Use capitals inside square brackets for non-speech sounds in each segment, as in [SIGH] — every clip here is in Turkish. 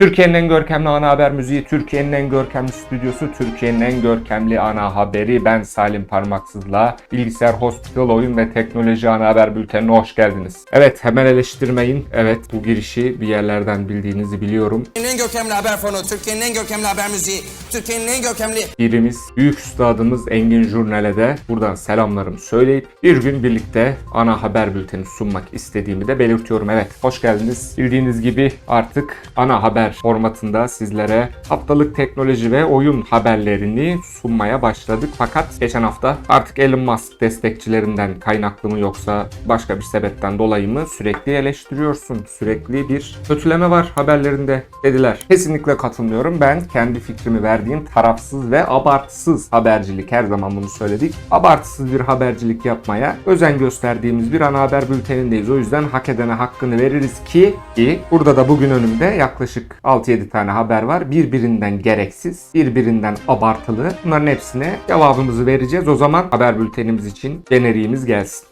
Türkiye'nin en görkemli ana haber müziği, Türkiye'nin en görkemli stüdyosu, Türkiye'nin en görkemli ana haberi. Ben Salim Parmaksız'la Bilgisayar Hospital Oyun ve Teknoloji Ana Haber Bülteni'ne hoş geldiniz. Evet hemen eleştirmeyin. Evet bu girişi bir yerlerden bildiğinizi biliyorum. Türkiye'nin en görkemli haber fonu, Türkiye'nin en görkemli haber müziği, Türkiye'nin en görkemli birimiz büyük üstadımız Engin Jurnal'e de buradan selamlarımı söyleyip bir gün birlikte ana haber bülteni sunmak istediğimi de belirtiyorum. Evet hoş geldiniz. Bildiğiniz gibi artık ana haber formatında sizlere haftalık teknoloji ve oyun haberlerini sunmaya başladık. Fakat geçen hafta artık Elon Musk destekçilerinden kaynaklı mı yoksa başka bir sebepten dolayı mı sürekli eleştiriyorsun. Sürekli bir kötüleme var haberlerinde dediler. Kesinlikle katılmıyorum. Ben kendi fikrimi verdiğim tarafsız ve abartısız habercilik her zaman bunu söyledik. Abartısız bir habercilik yapmaya özen gösterdiğimiz bir ana haber bültenindeyiz. O yüzden hak edene hakkını veririz ki ki burada da bugün önümde yaklaşık 6-7 tane haber var. Birbirinden gereksiz, birbirinden abartılı. Bunların hepsine cevabımızı vereceğiz. O zaman haber bültenimiz için generiğimiz gelsin.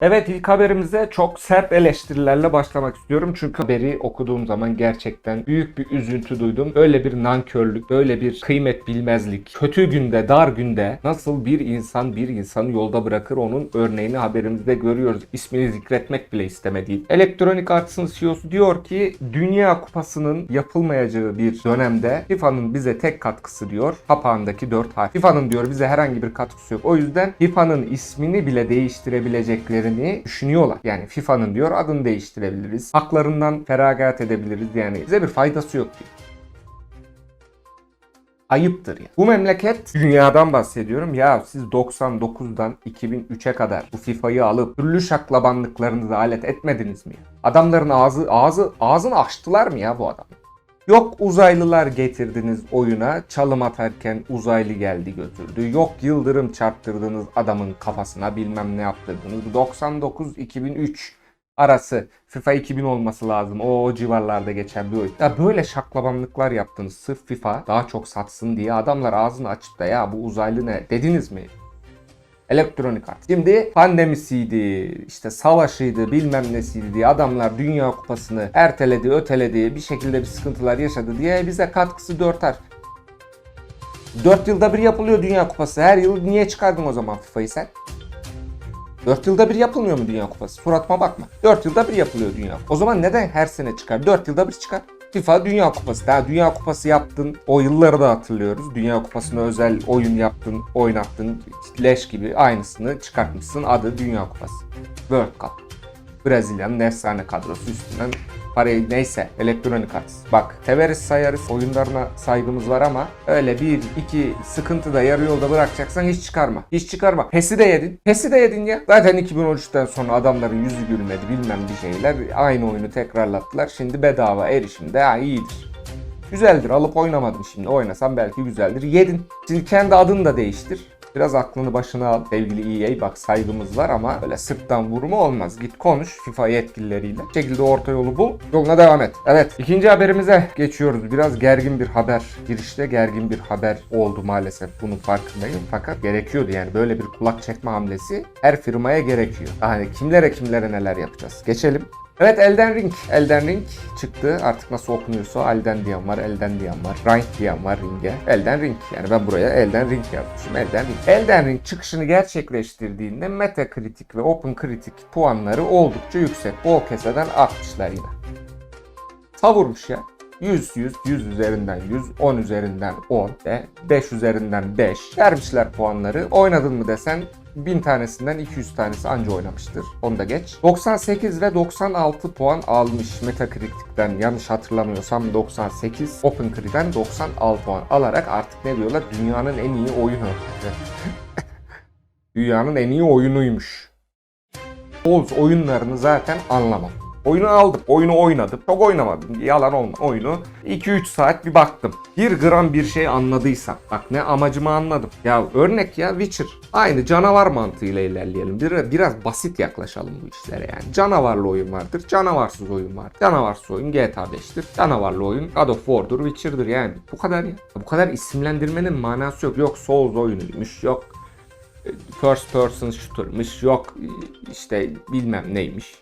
Evet ilk haberimize çok sert eleştirilerle başlamak istiyorum. Çünkü haberi okuduğum zaman gerçekten büyük bir üzüntü duydum. Böyle bir nankörlük, böyle bir kıymet bilmezlik. Kötü günde, dar günde nasıl bir insan bir insanı yolda bırakır onun örneğini haberimizde görüyoruz. İsmini zikretmek bile istemediğim. Electronic Arts'ın CEO'su diyor ki Dünya Kupası'nın yapılmayacağı bir dönemde FIFA'nın bize tek katkısı diyor. Papağandaki 4 harf. FIFA'nın diyor bize herhangi bir katkısı yok. O yüzden FIFA'nın ismini bile değiştirebilecekleri düşünüyorlar. Yani FIFA'nın diyor adını değiştirebiliriz. Haklarından feragat edebiliriz. Yani bize bir faydası yok diyor. Ayıptır ya. Bu memleket dünyadan bahsediyorum. Ya siz 99'dan 2003'e kadar bu FIFA'yı alıp türlü şaklabanlıklarınızı alet etmediniz mi? Adamların ağzı ağzı ağzını açtılar mı ya bu adam? Yok uzaylılar getirdiniz oyuna çalım atarken uzaylı geldi götürdü. Yok yıldırım çarptırdınız adamın kafasına bilmem ne yaptırdınız. 99-2003 arası FIFA 2000 olması lazım. O, civarlarda geçen bir oyun. Ya böyle şaklabanlıklar yaptınız sırf FIFA daha çok satsın diye adamlar ağzını açıp da ya bu uzaylı ne dediniz mi? Elektronik art. Şimdi pandemisiydi, işte savaşıydı, bilmem nesiydi diye adamlar Dünya Kupası'nı erteledi, öteledi, bir şekilde bir sıkıntılar yaşadı diye bize katkısı 4 harf. 4 yılda bir yapılıyor Dünya Kupası. Her yıl niye çıkardın o zaman FIFA'yı sen? 4 yılda bir yapılmıyor mu Dünya Kupası? Suratıma bakma. 4 yılda bir yapılıyor Dünya Kupası. O zaman neden her sene çıkar? 4 yılda bir çıkar. FIFA Dünya Kupası. Daha Dünya Kupası yaptın. O yılları da hatırlıyoruz. Dünya Kupası'na özel oyun yaptın, oynattın. Leş gibi aynısını çıkartmışsın. Adı Dünya Kupası. World Cup. Brezilya'nın efsane kadrosu üstünden parayı neyse elektronik arts. Bak severiz sayarız oyunlarına saygımız var ama öyle bir iki sıkıntı da yarı yolda bırakacaksan hiç çıkarma. Hiç çıkarma. PES'i de yedin. PES'i de yedin ya. Zaten 2013'ten sonra adamların yüzü gülmedi bilmem bir şeyler. Aynı oyunu tekrarlattılar. Şimdi bedava erişimde ha iyidir. Güzeldir alıp oynamadım şimdi. Oynasam belki güzeldir. Yedin. Şimdi kendi adını da değiştir. Biraz aklını başına al sevgili EA bak saygımız var ama böyle sırttan vurma olmaz. Git konuş FIFA yetkilileriyle. Bir şekilde orta yolu bul. Yoluna devam et. Evet ikinci haberimize geçiyoruz. Biraz gergin bir haber. Girişte gergin bir haber oldu maalesef. Bunun farkındayım. Fakat gerekiyordu yani böyle bir kulak çekme hamlesi her firmaya gerekiyor. Yani kimlere kimlere neler yapacağız. Geçelim. Evet Elden Ring. Elden Ring çıktı. Artık nasıl okunuyorsa Elden diyen var, Elden diyen var, Ring diyen var Ring'e. Elden Ring. Yani ben buraya Elden Ring yazmışım. Elden Ring. Elden Ring çıkışını gerçekleştirdiğinde Metacritic ve OpenCritic puanları oldukça yüksek. Bol keseden atmışlar yine. Savurmuş ya. 100 100 100 üzerinden 100 10 üzerinden 10 ve 5 üzerinden 5 vermişler puanları. Oynadın mı desen 1000 tanesinden 200 tanesi anca oynamıştır. Onu da geç. 98 ve 96 puan almış Metacritic'ten yanlış hatırlamıyorsam 98. OpenCritic'ten 96 puan alarak artık ne diyorlar? Dünyanın en iyi oyunu. [LAUGHS] Dünyanın en iyi oyunuymuş. Souls oyunlarını zaten anlamam. Oyunu aldım, oyunu oynadım. Çok oynamadım, yalan olma. Oyunu 2-3 saat bir baktım. Bir gram bir şey anladıysam, bak ne amacımı anladım. Ya örnek ya Witcher. Aynı canavar mantığıyla ilerleyelim. Biraz, biraz basit yaklaşalım bu işlere yani. Canavarlı oyun vardır, canavarsız oyun var. Canavarsız oyun GTA 5'tir. Canavarlı oyun God of War'dur, Witcher'dır yani. Bu kadar ya. Bu kadar isimlendirmenin manası yok. Yok Souls oyunuymuş, yok first person shooter'mış yok işte bilmem neymiş.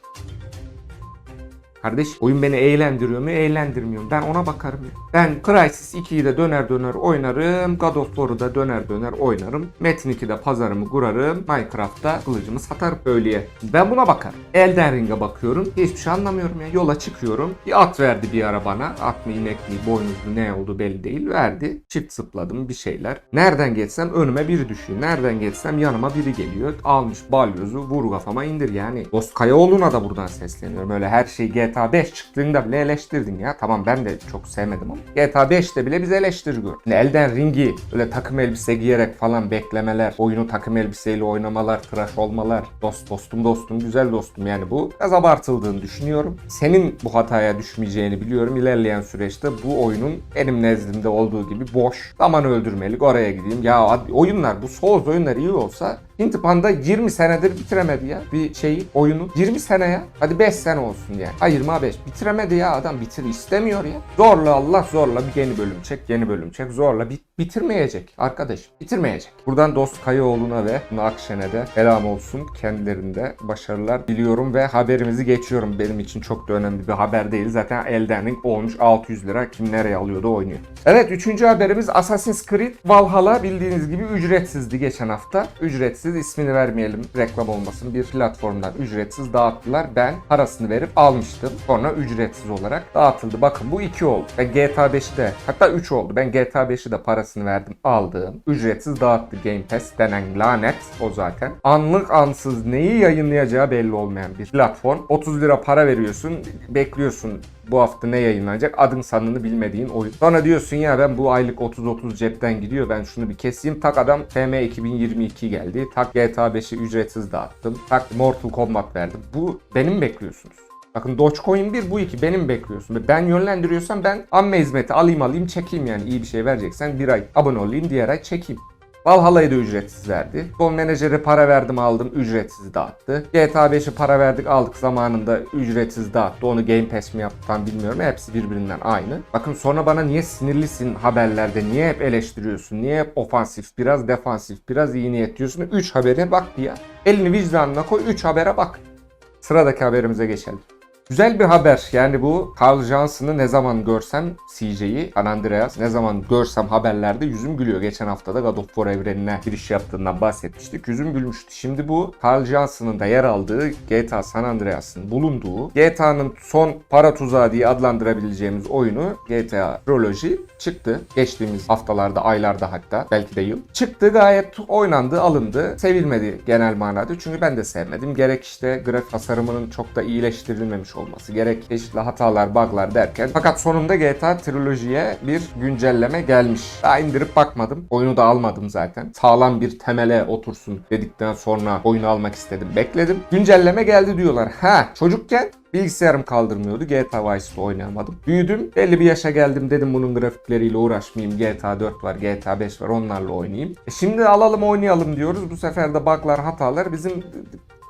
Kardeş oyun beni eğlendiriyor mu eğlendirmiyor mu ben ona bakarım ya. Ben Crysis 2'yi de döner döner oynarım. God of War'u da döner döner oynarım. Metin 2'de pazarımı kurarım. Minecraft'ta kılıcımı satarım öyleye. Ben buna bakarım. Elden Ring'e bakıyorum. Hiçbir şey anlamıyorum ya. Yola çıkıyorum. Bir at verdi bir ara bana. At mı inek mi boynuzlu ne oldu belli değil. Verdi. Çift zıpladım bir şeyler. Nereden geçsem önüme biri düşüyor. Nereden geçsem yanıma biri geliyor. Almış balyozu vur kafama indir yani. Dost Kayaoğlu'na da buradan sesleniyorum. Öyle her şey GTA 5 çıktığında bile eleştirdin ya. Tamam ben de çok sevmedim ama. GTA 5'te bile biz eleştiri gördük. Yani Elden Ring'i öyle takım elbise giyerek falan beklemeler, oyunu takım elbiseyle oynamalar, tıraş olmalar, dost dostum dostum, güzel dostum yani bu biraz abartıldığını düşünüyorum. Senin bu hataya düşmeyeceğini biliyorum. İlerleyen süreçte bu oyunun benim nezdimde olduğu gibi boş, zaman öldürmelik oraya gideyim. Ya oyunlar bu Souls oyunlar iyi olsa Hint Panda 20 senedir bitiremedi ya bir şeyi oyunu. 20 sene ya. Hadi 5 sene olsun yani. Hayır ma 5. Bitiremedi ya adam bitir istemiyor ya. Zorla Allah zorla bir yeni bölüm çek yeni bölüm çek zorla bit bitirmeyecek arkadaş. Bitirmeyecek. Buradan Dost Kayaoğlu'na ve Akşen'e de selam olsun. Kendilerinde başarılar diliyorum ve haberimizi geçiyorum. Benim için çok da önemli bir haber değil. Zaten Elden olmuş 600 lira. Kim nereye alıyordu oynuyor. Evet üçüncü haberimiz Assassin's Creed Valhalla bildiğiniz gibi ücretsizdi geçen hafta. Ücretsiz ismini vermeyelim reklam olmasın bir platformdan ücretsiz dağıttılar. Ben parasını verip almıştım. Sonra ücretsiz olarak dağıtıldı. Bakın bu iki oldu. Ben GTA 5'i de hatta 3 oldu. Ben GTA 5'i de parasını verdim aldım. Ücretsiz dağıttı Game Pass denen lanet o zaten. Anlık ansız neyi yayınlayacağı belli olmayan bir platform. 30 lira para veriyorsun bekliyorsun bu hafta ne yayınlanacak adın sanını bilmediğin oyun. Sonra diyorsun ya ben bu aylık 30-30 cepten gidiyor ben şunu bir keseyim. Tak adam FM 2022 geldi. Tak GTA 5'i ücretsiz dağıttım. Tak Mortal Kombat verdim. Bu benim bekliyorsunuz. Bakın Dogecoin 1 bu 2 benim bekliyorsun. Ben yönlendiriyorsam ben amme hizmeti alayım alayım çekeyim yani iyi bir şey vereceksen bir ay abone olayım diğer ay çekeyim. Valhalla'yı da ücretsiz verdi. Son menajere para verdim aldım ücretsiz dağıttı. GTA 5'i para verdik aldık zamanında ücretsiz dağıttı. Onu Game Pass mi yaptı tam bilmiyorum. Hepsi birbirinden aynı. Bakın sonra bana niye sinirlisin haberlerde? Niye hep eleştiriyorsun? Niye hep ofansif? Biraz defansif, biraz iyi niyet diyorsun. 3 habere bak ya. Elini vicdanına koy 3 habere bak. Sıradaki haberimize geçelim. Güzel bir haber. Yani bu Carl Johnson'ı ne zaman görsem CJ'yi, San Andreas ne zaman görsem haberlerde yüzüm gülüyor. Geçen hafta da God of War evrenine giriş yaptığından bahsetmiştik. Yüzüm gülmüştü. Şimdi bu Carl Johnson'ın da yer aldığı GTA San Andreas'ın bulunduğu GTA'nın son para tuzağı diye adlandırabileceğimiz oyunu GTA Trilogy çıktı. Geçtiğimiz haftalarda, aylarda hatta belki de yıl. Çıktı gayet oynandı, alındı. Sevilmedi genel manada. Çünkü ben de sevmedim. Gerek işte grafik tasarımının çok da iyileştirilmemiş olması, gerek çeşitli hatalar, bug'lar derken. Fakat sonunda GTA Trilogy'ye bir güncelleme gelmiş. Daha indirip bakmadım. Oyunu da almadım zaten. Sağlam bir temele otursun dedikten sonra oyunu almak istedim. Bekledim. Güncelleme geldi diyorlar. Ha çocukken Bilgisayarım kaldırmıyordu. GTA Vice City oynayamadım. Büyüdüm. Belli bir yaşa geldim. Dedim bunun grafikleriyle uğraşmayayım. GTA 4 var, GTA 5 var. Onlarla oynayayım. E şimdi alalım oynayalım diyoruz. Bu sefer de bug'lar, hatalar bizim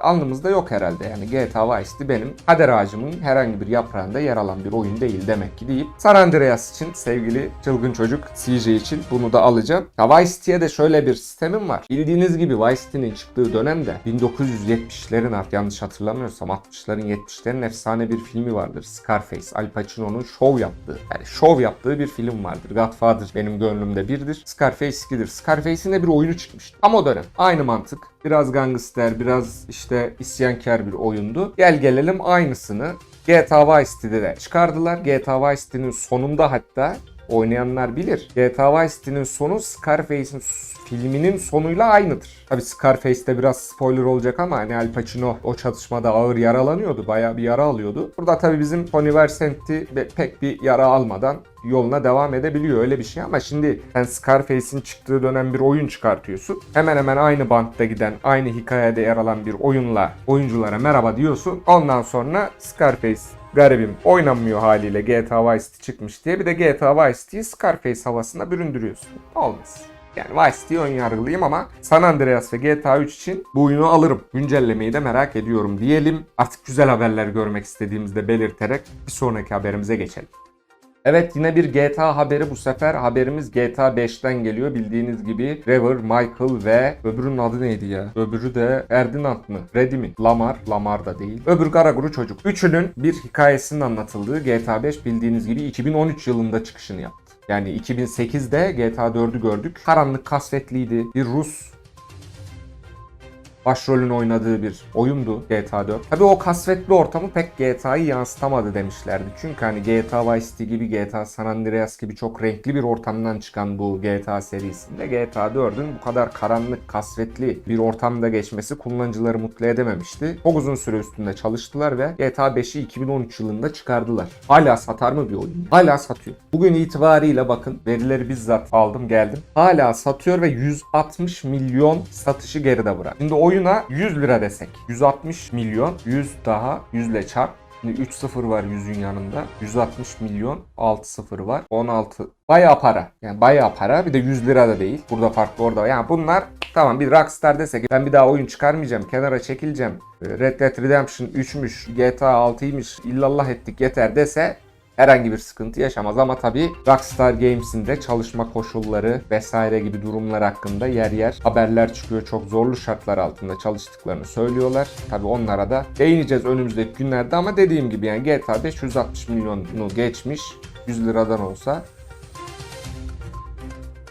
alnımızda yok herhalde. Yani GTA Vice benim kader ağacımın herhangi bir yaprağında yer alan bir oyun değil demek ki deyip San Andreas için sevgili çılgın çocuk CJ için bunu da alacağım. Ya Vice City'ye de şöyle bir sistemim var. Bildiğiniz gibi Vice City'nin çıktığı dönemde 1970'lerin artık yanlış hatırlamıyorsam 60'ların 70'lerin efsane bir filmi vardır. Scarface. Al Pacino'nun şov yaptığı yani şov yaptığı bir film vardır. Godfather benim gönlümde birdir. Scarface 2'dir. Scarface'in de bir oyunu çıkmıştı. Ama o dönem. Aynı mantık. Biraz gangster, biraz işte isyankar bir oyundu. Gel gelelim aynısını GTA Vice City'de de çıkardılar. GTA Vice City'nin sonunda hatta oynayanlar bilir. GTA Vice City'nin sonu Scarface'in filminin sonuyla aynıdır. Tabi Scarface'de biraz spoiler olacak ama hani Al Pacino o çatışmada ağır yaralanıyordu. Bayağı bir yara alıyordu. Burada tabi bizim Tony Vercenti pek bir yara almadan yoluna devam edebiliyor öyle bir şey ama şimdi sen Scarface'in çıktığı dönem bir oyun çıkartıyorsun. Hemen hemen aynı bantta giden, aynı hikayede yer alan bir oyunla oyunculara merhaba diyorsun. Ondan sonra Scarface garibim oynanmıyor haliyle GTA Vice City çıkmış diye bir de GTA Vice City'yi Scarface havasına büründürüyorsun. Olmaz. Yani Vice City ön yargılıyım ama San Andreas ve GTA 3 için bu oyunu alırım. Güncellemeyi de merak ediyorum diyelim. Artık güzel haberler görmek istediğimizde belirterek bir sonraki haberimize geçelim. Evet yine bir GTA haberi bu sefer haberimiz GTA 5'ten geliyor bildiğiniz gibi Trevor, Michael ve öbürünün adı neydi ya? Öbürü de Ferdinand mı? Freddy mi? Lamar, Lamar da değil. Öbür Garaguru çocuk. Üçünün bir hikayesinin anlatıldığı GTA 5 bildiğiniz gibi 2013 yılında çıkışını yaptı. Yani 2008'de GTA 4'ü gördük. Karanlık kasvetliydi. Bir Rus başrolün oynadığı bir oyundu GTA 4. Tabi o kasvetli ortamı pek GTA'yı yansıtamadı demişlerdi. Çünkü hani GTA Vice City gibi GTA San Andreas gibi çok renkli bir ortamdan çıkan bu GTA serisinde GTA 4'ün bu kadar karanlık, kasvetli bir ortamda geçmesi kullanıcıları mutlu edememişti. Çok uzun süre üstünde çalıştılar ve GTA 5'i 2013 yılında çıkardılar. Hala satar mı bir oyun? Hala satıyor. Bugün itibariyle bakın verileri bizzat aldım geldim. Hala satıyor ve 160 milyon satışı geride bırak. Şimdi oyuna 100 lira desek. 160 milyon 100 daha 100 ile çarp. Şimdi 3 sıfır var 100'ün yanında. 160 milyon 6 sıfır var. 16 bayağı para. Yani bayağı para. Bir de 100 lira da değil. Burada farklı orada. Yani bunlar tamam bir Rockstar desek ben bir daha oyun çıkarmayacağım. Kenara çekileceğim. Red Dead Redemption 3'müş, GTA 6'ymış illallah ettik yeter dese herhangi bir sıkıntı yaşamaz ama tabii Rockstar Games'in de çalışma koşulları vesaire gibi durumlar hakkında yer yer haberler çıkıyor. Çok zorlu şartlar altında çalıştıklarını söylüyorlar. Tabii onlara da değineceğiz önümüzdeki günlerde ama dediğim gibi yani GTA 5 160 milyonu geçmiş 100 liradan olsa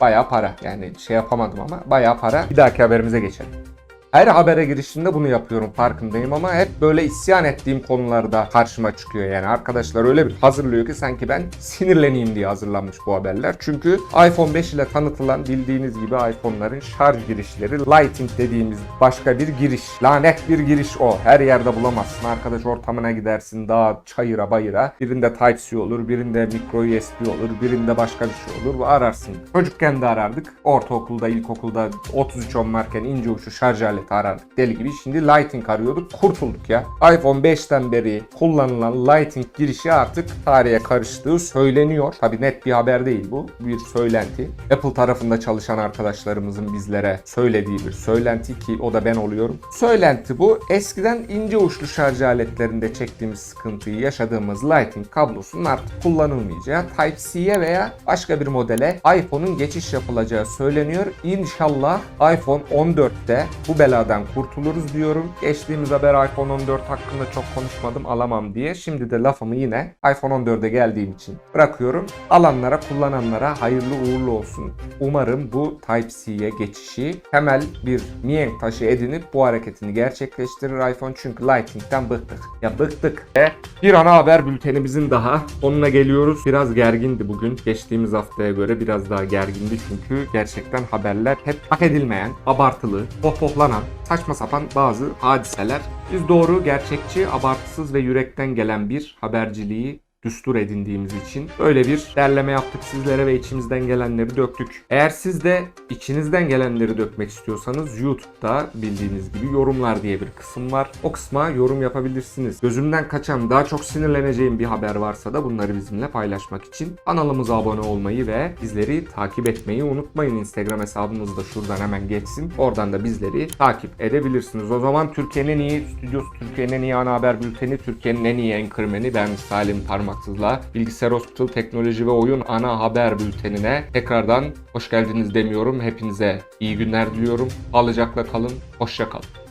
bayağı para. Yani şey yapamadım ama bayağı para. Bir dahaki haberimize geçelim. Her habere girişinde bunu yapıyorum farkındayım ama hep böyle isyan ettiğim konularda karşıma çıkıyor yani. Arkadaşlar öyle bir hazırlıyor ki sanki ben sinirleneyim diye hazırlanmış bu haberler. Çünkü iPhone 5 ile tanıtılan bildiğiniz gibi iPhone'ların şarj girişleri Lighting dediğimiz başka bir giriş. Lanet bir giriş o. Her yerde bulamazsın. Arkadaş ortamına gidersin daha çayıra bayıra. Birinde Type-C olur, birinde micro USB olur, birinde başka bir şey olur. Ararsın. Çocukken de arardık. Ortaokulda, ilkokulda 33 10 varken ince uçlu şarj arardık deli gibi. Şimdi Lighting arıyorduk. Kurtulduk ya. iPhone 5'ten beri kullanılan Lighting girişi artık tarihe karıştığı söyleniyor. Tabi net bir haber değil bu. Bir söylenti. Apple tarafında çalışan arkadaşlarımızın bizlere söylediği bir söylenti ki o da ben oluyorum. Söylenti bu. Eskiden ince uçlu şarj aletlerinde çektiğimiz sıkıntıyı yaşadığımız Lighting kablosunun artık kullanılmayacağı Type-C'ye veya başka bir modele iPhone'un geçiş yapılacağı söyleniyor. İnşallah iPhone 14'te bu beladan kurtuluruz diyorum. Geçtiğimiz haber iPhone 14 hakkında çok konuşmadım alamam diye. Şimdi de lafımı yine iPhone 14'e geldiğim için bırakıyorum. Alanlara, kullananlara hayırlı uğurlu olsun. Umarım bu Type-C'ye geçişi temel bir mihenk taşı edinip bu hareketini gerçekleştirir iPhone. Çünkü Lightning'den bıktık. Ya bıktık. Ve bir ana haber bültenimizin daha sonuna geliyoruz. Biraz gergindi bugün. Geçtiğimiz haftaya göre biraz daha gergindi çünkü gerçekten haberler hep hak edilmeyen, abartılı, pohpohlanan, saçma sapan bazı hadiseler. Biz doğru, gerçekçi, abartısız ve yürekten gelen bir haberciliği düstur edindiğimiz için böyle bir derleme yaptık sizlere ve içimizden gelenleri döktük. Eğer siz de içinizden gelenleri dökmek istiyorsanız YouTube'da bildiğiniz gibi yorumlar diye bir kısım var. O kısma yorum yapabilirsiniz. Gözümden kaçan daha çok sinirleneceğim bir haber varsa da bunları bizimle paylaşmak için kanalımıza abone olmayı ve bizleri takip etmeyi unutmayın. Instagram hesabımız da şuradan hemen geçsin. Oradan da bizleri takip edebilirsiniz. O zaman Türkiye'nin en iyi stüdyosu, Türkiye'nin en iyi ana haber bülteni, Türkiye'nin en iyi anchorman'i ben Salim Parmaksız'la Bilgisayar Hospital Teknoloji ve Oyun ana haber bültenine tekrardan hoş geldiniz demiyorum. Hepinize iyi günler diliyorum. Sağlıcakla kalın, hoşça kalın.